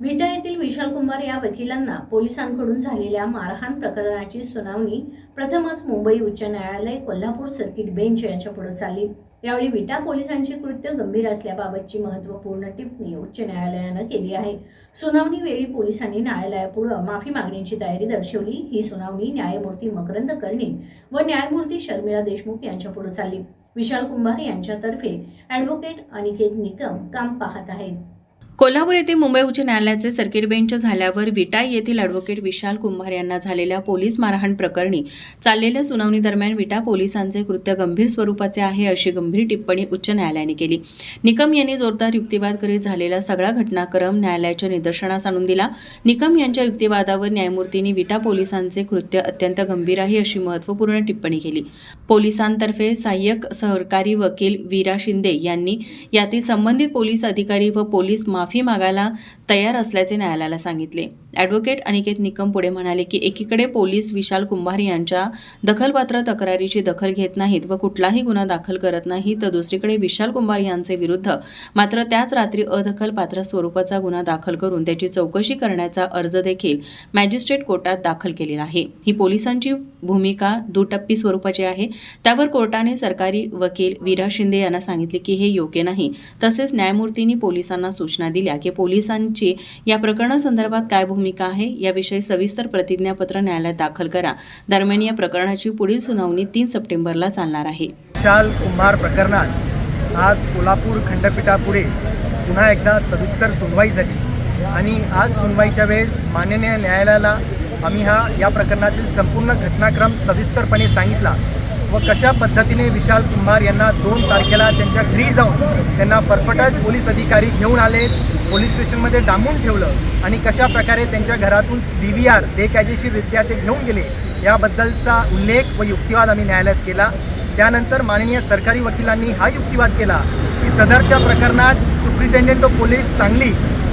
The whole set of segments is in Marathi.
विटा येथील विशाल कुमार या वकिलांना पोलिसांकडून झालेल्या मारहाण प्रकरणाची सुनावणी प्रथमच मुंबई उच्च न्यायालय कोल्हापूर सर्किट बेंच यांच्या पुढे यावेळी विटा पोलिसांची कृत्य गंभीर असल्याबाबतची महत्त्वपूर्ण टिप्पणी उच्च न्यायालयानं केली आहे. सुनावणी वेळी पोलिसांनी न्यायालयापुढे माफी मागण्याची तयारी दर्शवली. ही सुनावणी न्यायमूर्ती मकरंद कर्णिक व न्यायमूर्ती शर्मिला देशमुख यांच्या पुढे चालली. विशाल कुंभार यांच्यातर्फे ॲडव्होकेट अनिकेत निकम काम पाहत आहेत. कोल्हापूर येथे मुंबई उच्च न्यायालयाचे सर्किट बेंच झाल्यावर विटा येथील ॲडव्होकेट विशाल कुंभार यांना झालेल्या पोलीस मारहाण प्रकरणी चाललेल्या सुनावणीदरम्यान विटा पोलिसांचे कृत्य गंभीर स्वरूपाचे आहे अशी गंभीर टिप्पणी उच्च न्यायालयाने केली. निकम यांनी जोरदार युक्तिवाद करीत झालेला सगळा घटनाक्रम न्यायालयाच्या निदर्शनास आणून दिला. निकम यांच्या युक्तिवादावर न्यायमूर्तींनी विटा पोलिसांचे कृत्य अत्यंत गंभीर आहे अशी महत्त्वपूर्ण टिप्पणी केली. पोलिसांतर्फे सहाय्यक सहकारी वकील वीरा शिंदे यांनी यातील संबंधित पोलीस अधिकारी व पोलीस माफी मागायला तयार असल्याचे न्यायालयाला सांगितले. ॲडव्होकेट अनिकेत निकम पुढे म्हणाले की एकीकडे पोलीस विशाल कुंभार यांच्या दखलपात्र तक्रारीची दखल घेत नाहीत व कुठलाही गुन्हा दाखल करत नाही तर दुसरीकडे विशाल कुंभार यांचे विरुद्ध मात्र त्याच रात्री अदखलपात्र स्वरूपाचा गुन्हा दाखल करून त्याची चौकशी करण्याचा अर्ज देखील मॅजिस्ट्रेट कोर्टात दाखल केलेला आहे. ही पोलिसांची भूमिका दुटप्पी स्वरूपाची आहे. त्यावर कोर्टाने सरकारी वकील वीरा शिंदे यांना सांगितले की हे योग्य नाही. तसेच न्यायमूर्तींनी पोलिसांना सूचना दिल्या की पोलिसांची या प्रकरणासंदर्भात काय भूमिका आहे याविषयी सविस्तर प्रतिज्ञापत्र न्यायालयात दाखल करा. दरम्यान या प्रकरणाची पुढील सुनावणी तीन सप्टेंबरला चालणार आहे. विशाल कुंभार प्रकरणात आज कोल्हापूर खंडपीठापुढे पुन्हा एकदा सविस्तर सुनवाई झाली आणि आज सुनवाईच्या वेळेस माननीय न्यायालयाला आम्ही हा या प्रकरणातील संपूर्ण घटनाक्रम सविस्तरपणे सांगितला. व कशा पद्धतीने विशाल कुंभार यांना दोन तारखेला त्यांच्या घरी जाऊन त्यांना फरफटत पोलीस अधिकारी घेऊन आले पोलीस स्टेशनमध्ये डांबून ठेवलं आणि कशा प्रकारे त्यांच्या घरातून डी व्ही आर बेकायदेशीररित्या ते घेऊन गेले याबद्दलचा उल्लेख व युक्तिवाद आम्ही न्यायालयात केला. त्यानंतर माननीय सरकारी वकिलांनी हा युक्तिवाद केला की सदरच्या प्रकरणात सुप्रिटेंडेंट ऑफ पोलीस सांगली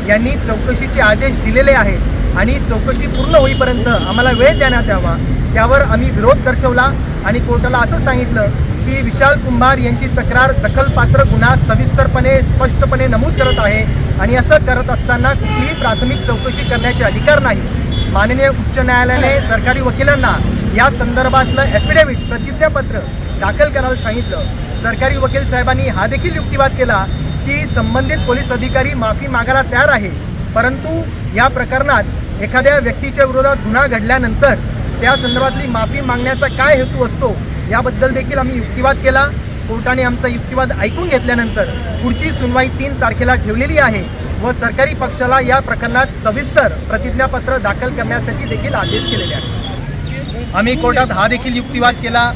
यांनी चौकशीचे आदेश दिलेले आहेत आणि चौकशी पूर्ण होईपर्यंत आम्हाला वेळ देण्यात यावा त्यावर आम्ही विरोध दर्शवला. आणि कोर्टाला असं सांगितलं की विशाल कुंभार यांची तक्रार दखलपात्र गुन्हा सविस्तरपणे स्पष्टपणे नमूद करत आहे आणि असं करत असताना कुठलीही प्राथमिक चौकशी करण्याचे अधिकार नाही. माननीय उच्च न्यायालयाने सरकारी वकिलांना या संदर्भातलं ॲफिडेव्हिट प्रतिज्ञापत्र दाखल करायला सांगितलं. सरकारी वकील साहेबांनी हा देखील युक्तिवाद केला की संबंधित पोलीस अधिकारी माफी मागायला तयार आहे. परंतु या प्रकरणात एखाद्या व्यक्तीच्या विरोधात गुन्हा घडल्यानंतर त्या संदर्भातली माफी मागण्याचा काय हेतू असतो याबद्दल देखील आम्ही युक्तिवाद केला. कोर्टाने आमचा युक्तिवाद ऐकून घेतल्यानंतर पुढची सुनवाई तीन तारखेला ठेवलेली आहे व सरकारी पक्षाला या प्रकरणात सविस्तर प्रतिज्ञापत्र दाखल करण्यासाठी देखील आदेश केलेले आहेत. आम्ही कोर्टात हा देखील युक्तिवाद केला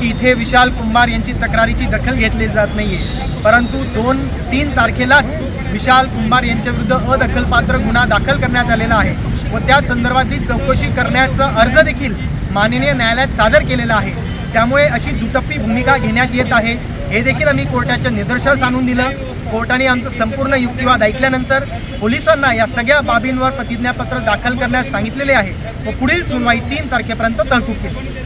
की इथे विशाल कुंभार यांची तक्रारीची दखल घेतली जात नाही आहे परंतु दोन तीन तारखेलाच विशाल कुंभार यांच्याविरुद्ध अदखलपात्र गुन्हा दाखल करण्यात आलेला आहे. व त्या संदर्भातली चौकशी करण्याचा अर्ज देखील माननीय न्यायालयात सादर केलेला आहे. त्यामुळे अशी दुटप्पी भूमिका घेण्यात येत आहे. हे देखील आम्ही कोर्टाच्या निदर्शनास आणून दिलं. कोर्टाने आमचं संपूर्ण युक्तिवाद ऐकल्यानंतर पोलिसांना या सगळ्या बाबींवर प्रतिज्ञापत्र दाखल करण्यास सांगितलेले आहे व पुढील सुनवाई तीन तारखेपर्यंत तहकूब केली.